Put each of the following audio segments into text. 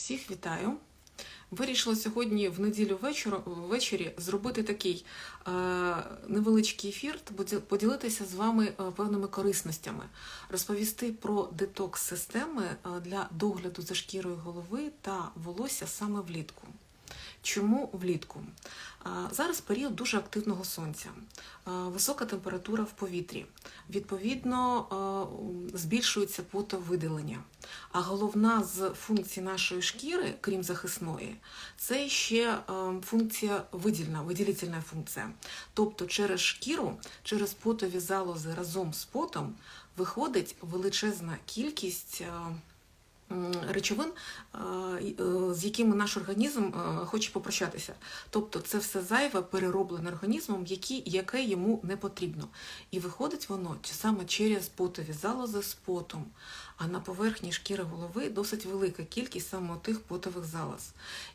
Всіх вітаю. Вирішила сьогодні в неділю вечора, ввечері зробити такий е, невеличкий ефір, поділитися з вами е, певними корисностями, розповісти про детокс-системи е, для догляду за шкірою голови та волосся саме влітку. Чому влітку? Зараз період дуже активного сонця, висока температура в повітрі. Відповідно, збільшується потовиділення. А головна з функцій нашої шкіри, крім захисної, це ще функція видільна, виділительна функція. Тобто через шкіру, через потові залози разом з потом виходить величезна кількість. Речовин, е, з якими наш організм е, хоче попрощатися. Тобто це все зайве перероблене організмом, які, яке йому не потрібно. І виходить воно саме через потові залози з потом. А на поверхні шкіри голови досить велика кількість саме тих потових залоз.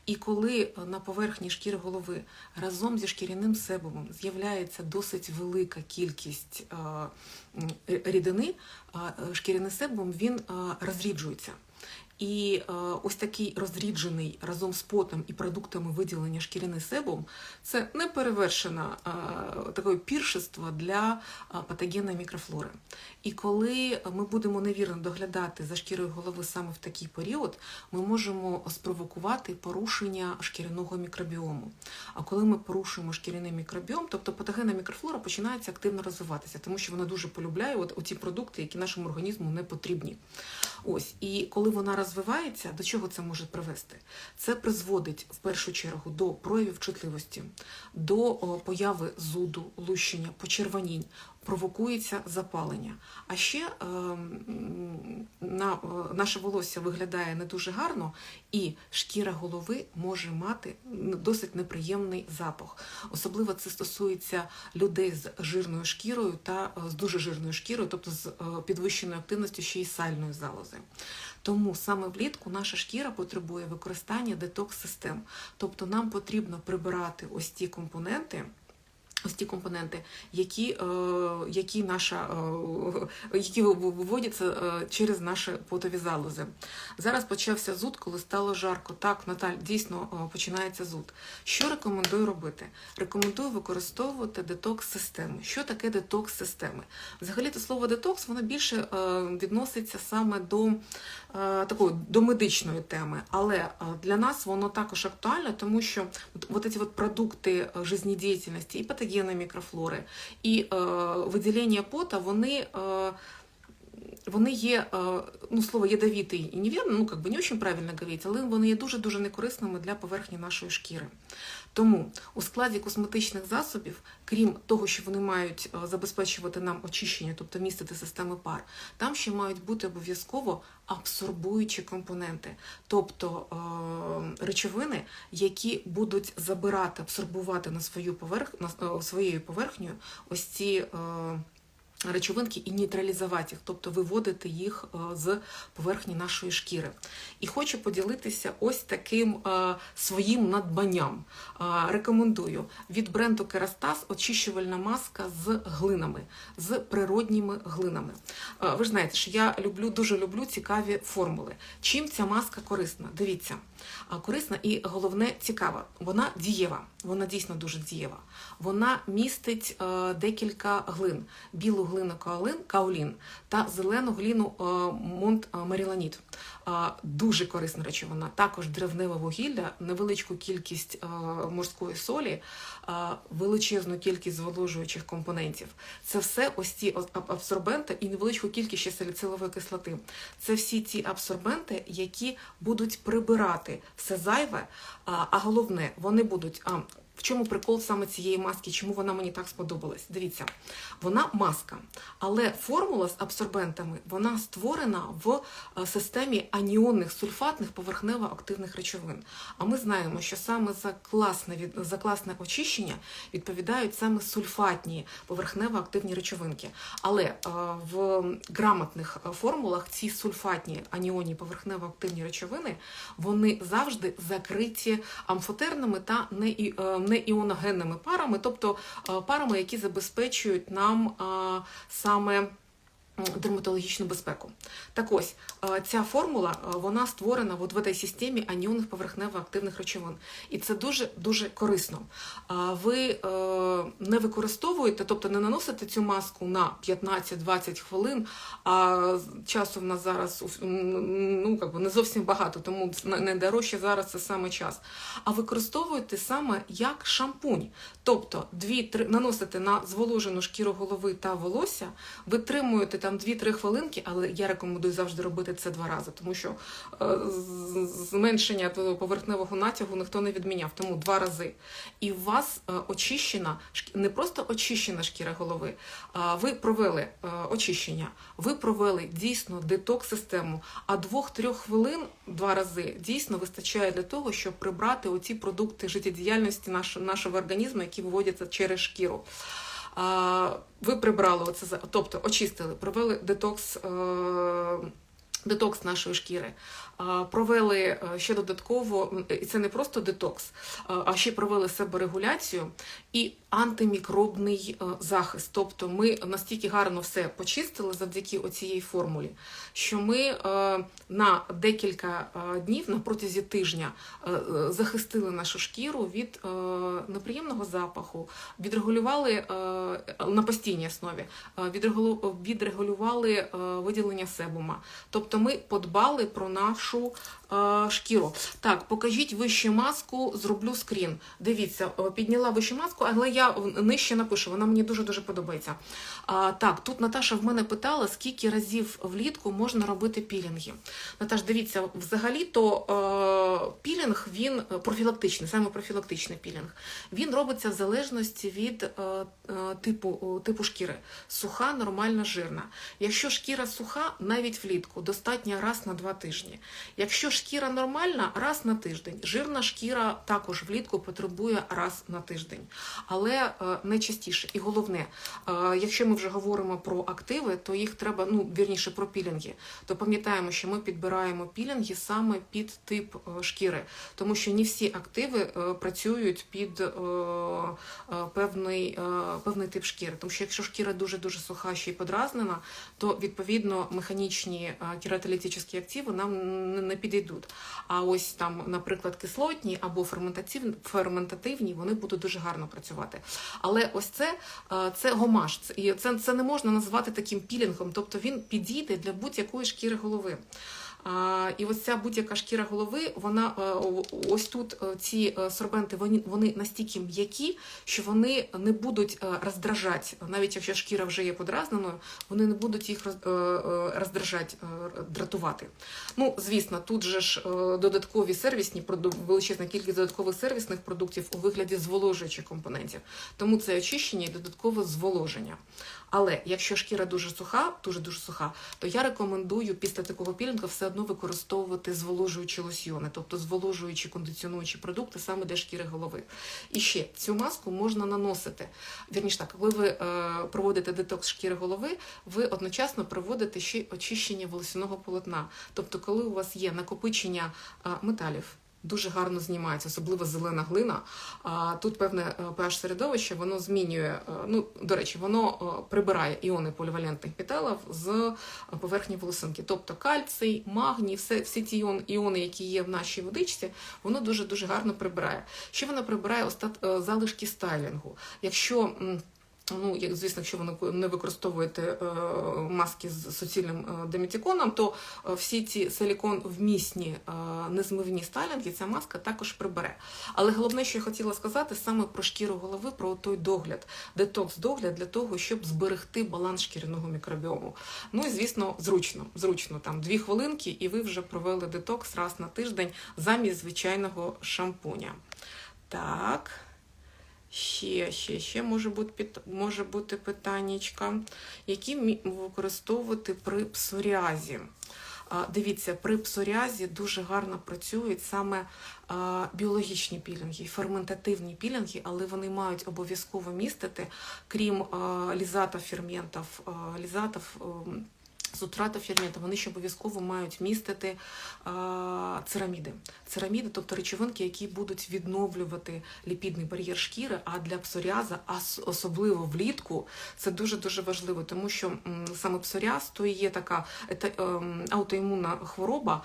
І коли е, на поверхні шкіри голови разом зі шкіряним себумом з'являється досить велика кількість рідини, шкіряний себум він розріджується. І е, ось такий розріджений разом з потом і продуктами виділення шкіряний себум це неперевершена е, таке піршество для е, патогенної мікрофлори. І коли ми будемо невірно доглядати за шкірою голови саме в такий період, ми можемо спровокувати порушення шкіряного мікробіому. А коли ми порушуємо шкіряний мікробіом, тобто патогенна мікрофлора починається активно розвиватися, тому що вона дуже полюбляє от ті продукти, які нашому організму не потрібні. Ось і коли вона розвивається, до чого це може привести? Це призводить в першу чергу до проявів чутливості, до появи зуду, лущення, почервонінь, провокується запалення. А ще е, на, е, наше волосся виглядає не дуже гарно, і шкіра голови може мати досить неприємний запах. Особливо це стосується людей з жирною шкірою та е, з дуже жирною шкірою, тобто з е, підвищеною активністю ще й сальної залози. Тому саме влітку наша шкіра потребує використання детокс-систем. Тобто нам потрібно прибирати ось ті компоненти. Ось ті компоненти, які, е, які, наша, е, які виводяться е, через наші потові залози. Зараз почався зуд, коли стало жарко. Так, Наталь, дійсно починається зуд. Що рекомендую робити? Рекомендую використовувати детокс-системи. Що таке детокс-системи? Взагалі, то слово детокс воно більше відноситься саме до такої до медичної теми, але для нас воно також актуально, тому що от, ці от продукти жизнедіяльності і патогенної мікрофлори, і е, виділення пота, вони. Е, вони є, е, ну, слово ядовітий і невірно, ну, как би не очень правильно говорити, але вони є дуже-дуже некорисними для поверхні нашої шкіри. Тому у складі косметичних засобів, крім того, що вони мають е, забезпечувати нам очищення, тобто містити системи пар, там ще мають бути обов'язково абсорбуючі компоненти, тобто е, речовини, які будуть забирати, абсорбувати на свою поверх, на, е, своєю поверхнею ось ці. Е, речовинки і нейтралізувати їх, тобто виводити їх е, з поверхні нашої шкіри. І хочу поділитися ось таким е, своїм надбанням. Е, Рекомендую від бренду Kerastase очищувальна маска з глинами, з природніми глинами. Ви ж знаєте, що я люблю, дуже люблю цікаві формули. Чим ця маска корисна? Дивіться, корисна і головне цікава. Вона дієва, вона дійсно дуже дієва. Вона містить е, декілька глин: білу глину каолін та зелену глину е, монт е, маріланіт. Дуже корисна речовина. Також древневе вугілля, невеличку кількість морської солі, величезну кількість зволожуючих компонентів. Це все ось ці абсорбенти і невеличку кількість ще саліцилової кислоти. Це всі ці абсорбенти, які будуть прибирати все зайве, а, головне, вони будуть. В чому прикол саме цієї маски? Чому вона мені так сподобалась? Дивіться, вона маска, але формула з абсорбентами вона створена в е, системі аніонних сульфатних поверхнево-активних речовин. А ми знаємо, що саме за класне за класне очищення відповідають саме сульфатні поверхнево-активні речовинки. Але е, в грамотних е, формулах ці сульфатні аніонні поверхнево-активні речовини вони завжди закриті амфотерними та неі- е, неіоногенними парами, тобто е, парами, які забезпечують нам саме дерматологічну безпеку. Так ось, е, ця формула е, вона створена от в цій системі аніонних поверхнево-активних речовин. І це дуже-дуже корисно. Ви е, не використовуєте, тобто не наносите цю маску на 15-20 хвилин, а часу в нас зараз ну, как би, не зовсім багато, тому найдорожче зараз це саме час. А використовуєте саме як шампунь. Тобто дві, три, наносите на зволожену шкіру голови та волосся, витримуєте там 2-3 хвилинки, але я рекомендую завжди робити це два рази, тому що е, зменшення поверхневого натягу ніхто не відміняв, тому два рази. І у вас е, очищена не просто очищена шкіра голови, а ви провели е, очищення, ви провели дійсно детокс-систему, а двох-трьох хвилин два рази дійсно вистачає для того, щоб прибрати оці продукти життєдіяльності нашого організму, які виводяться через шкіру. Ви прибрали оце, тобто очистили, провели детокс. Е- Детокс нашої шкіри провели е, ще додатково, і це не просто детокс, а а ще провели себорегуляцію і антимікробний е, захист. Тобто ми настільки гарно все почистили завдяки оцієї формулі, що ми е, на декілька е, днів на протязі тижня е, е, захистили нашу шкіру від е, неприємного запаху, відрегулювали е, на постійній основі, е, відрегулювали е, виділення себума. Тобто ми подбали про нашу е, шкіру. Так, покажіть вище маску, зроблю скрін. Дивіться, е, підняла вище маску, але я нижче напишу, вона мені дуже дуже подобається. А, так, тут Наташа в мене питала, скільки разів влітку можна робити пілінги. Наташ, дивіться, взагалі-то е, пілінг він е, профілактичний, саме профілактичний пілінг. Він робиться в залежності від е, е, типу, о, типу шкіри. Суха, нормальна, жирна. Якщо шкіра суха, навіть влітку раз на два тижні. Якщо шкіра нормальна, раз на тиждень. Жирна шкіра також влітку потребує раз на тиждень, але не частіше. І головне, е, якщо ми вже говоримо про активи, то їх треба, ну вірніше про пілінги, то пам'ятаємо, що ми підбираємо пілінги саме під тип е, шкіри, тому що не всі активи е, працюють під певний, певний тип шкіри. Тому що якщо шкіра дуже дуже суха ще й подразнена, то відповідно механічні е, кератолітичні активи нам не- підійдуть. А ось там, наприклад, кислотні або ферментативні, вони будуть дуже гарно працювати. Але ось це, е, це гомаш, і це, це не можна назвати таким пілінгом, тобто він підійде для будь-якої шкіри голови. І ось ця будь-яка шкіра голови, вона е, ось тут е, ці е, сорбенти, вони, вони настільки м'які, що вони не будуть роздражати, навіть якщо шкіра вже є подразненою, вони не будуть їх роз- роздражати, дратувати. Ну, звісно, тут же ж додаткові сервісні величезна кількість додаткових сервісних продуктів у вигляді зволожуючих компонентів. Тому це очищення і додаткове зволоження. Але якщо шкіра дуже суха, дуже дуже суха, то я рекомендую після такого пілінгу все одно використовувати зволожуючі лосьйони, тобто зволожуючі кондиціонуючі продукти саме для шкіри голови. І ще цю маску можна наносити. Вірніше так, коли ви е, проводите детокс шкіри голови, ви одночасно проводите ще очищення волосяного полотна. Тобто, коли у вас є накопичення е, металів. Дуже гарно знімається, особливо зелена глина. А тут певне е, pH середовище, воно змінює. е, Ну до речі, воно е, прибирає іони полівалентних металів з поверхні волосинки. Тобто кальцій, магній, все, всі ті іон- іони, які є в нашій водичці, воно дуже дуже гарно прибирає. Ще воно прибирає остат... залишки стайлінгу. Якщо Ну, як звісно, якщо ви не- використовуєте е, маски з суцільним е, деметиконом, то е, всі ці силікон вмісні незмивні стайлінги ця маска також прибере. Але головне, що я хотіла сказати, саме про шкіру голови, про той догляд, детокс-догляд для того, щоб зберегти баланс шкіряного мікробіому. Ну і звісно, зручно, зручно там дві хвилинки, і ви вже провели детокс раз на тиждень замість звичайного шампуня. Так. Ще, ще, ще може бути, може бути питаннячка, які використовувати при псоріазі. Дивіться, при псоріазі дуже гарно працюють саме біологічні пілінги, ферментативні пілінги, але вони мають обов'язково містити, крім а, лізатів ферментів, а, лізатів ем, фермента, вони ще обов'язково мають містити а, цераміди. Цераміди, тобто речовинки, які будуть відновлювати ліпідний бар'єр шкіри, а для псоріаза, особливо влітку, це дуже-дуже важливо, тому що саме псоріаз то є така ета- ем, аутоімунна хвороба,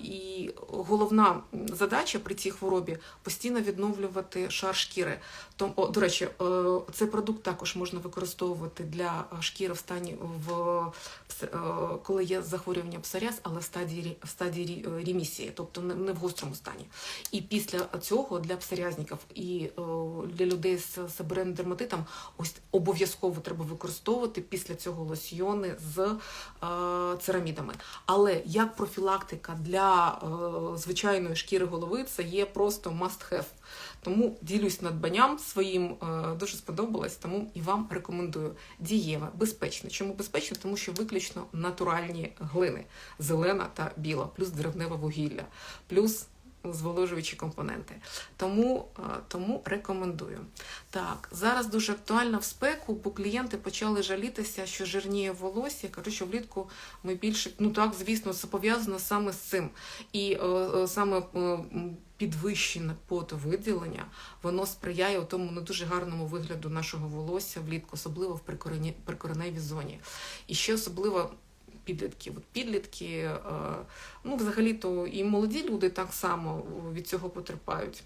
і головна задача при цій хворобі постійно відновлювати шар шкіри. Том, о, до речі, е, цей продукт також можна використовувати для шкіри в стані в коли є захворювання псоріаз, але в стадії в стадії е, ремісії, тобто не в гострому стані. І після цього для псоріазників і е, для людей з себорейним дерматитом ось обов'язково треба використовувати після цього лосьйони з е, церамідами. Але як профілактика для е, звичайної шкіри голови, це є просто must have. Тому ділюсь надбанням своїм, е, дуже сподобалось, тому і вам рекомендую. Дієва, безпечно. Чому безпечно? Тому що виключно натуральні глини, зелена та біла, плюс деревневе вугілля, плюс зволожуючі компоненти. Тому, е, тому рекомендую. Так, зараз дуже актуально в спеку, бо клієнти почали жалітися, що жирніє волосся. Кажу, що влітку ми більше, ну так, звісно, це пов'язано саме з цим. І е, е, саме підвищене потовиділення, воно сприяє у тому не дуже гарному вигляду нашого волосся влітку, особливо в прикореневій зоні. І ще особливо підлітки. От підлітки, е, ну взагалі-то і молоді люди так само від цього потерпають.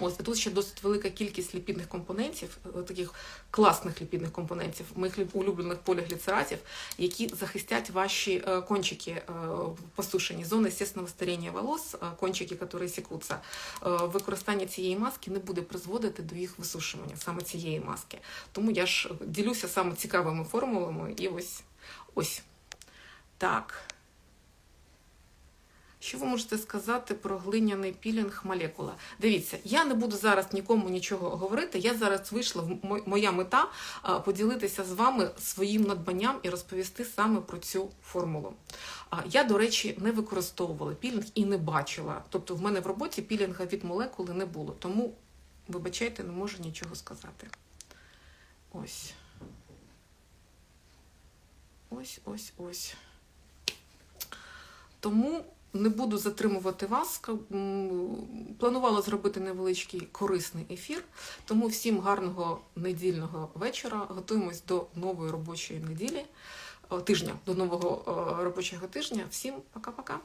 Ось і тут ще досить велика кількість ліпідних компонентів, е, таких класних ліпідних компонентів, моїх люб- улюблених полігліцератів, які захистять ваші е, кончики посушені, зони естественного старіння волос, кончики, які секуться. Е, Використання цієї маски не буде призводити до їх висушування, саме цієї маски. Тому я ж ділюся саме цікавими формулами і ось ось. Так. Що ви можете сказати про глиняний пілінг молекула? Дивіться, я не буду зараз нікому нічого говорити. Я зараз вийшла в моя мета поділитися з вами своїм надбанням і розповісти саме про цю формулу. Я, до речі, не використовувала пілінг і не бачила. Тобто, в мене в роботі пілінга від молекули не було. Тому, вибачайте, не можу нічого сказати. Ось. Ось, ось, ось. Тому не буду затримувати вас. Планувала зробити невеличкий корисний ефір. Тому всім гарного недільного вечора. Готуємось до нової робочої неділі, тижня, до нового робочого тижня. Всім пока-пока.